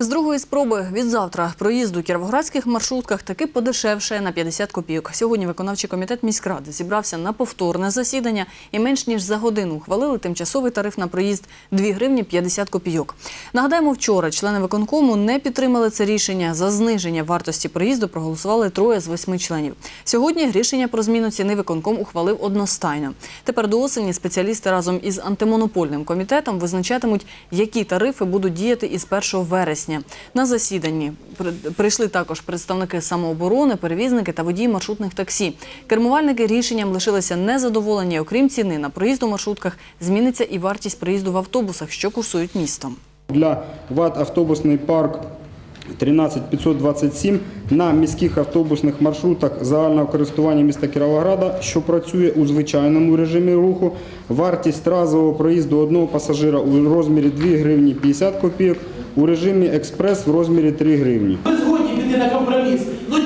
З другої спроби від завтра проїзд у кіровоградських маршрутках таки подешевшає на 50 копійок. Сьогодні виконавчий комітет міськради зібрався на повторне засідання і менш ніж за годину ухвалили тимчасовий тариф на проїзд 2 гривні 50 копійок. Нагадаємо, вчора члени виконкому не підтримали це рішення. За зниження вартості проїзду проголосували троє з восьми членів. Сьогодні рішення про зміну ціни виконком ухвалив одностайно. Тепер до осені спеціалісти разом із антимонопольним комітетом визначатимуть, які тарифи будуть діяти із 1 вересня. На засіданні при- прийшли також представники самооборони, перевізники та водії маршрутних таксі. Кермувальники рішенням лишилися незадоволені. Окрім ціни на проїзд у маршрутках, зміниться і вартість проїзду в автобусах, що курсують містом. Для ВАТ автобусний парк 13527 на міських автобусних маршрутах загального користування міста Кіровограда, що працює у звичайному режимі руху. Вартість разового проїзду одного пасажира у розмірі 2 гривні 50 копійок, у режимі експрес в розмірі 3 гривні. Ми згодні піти на компроміс. Ну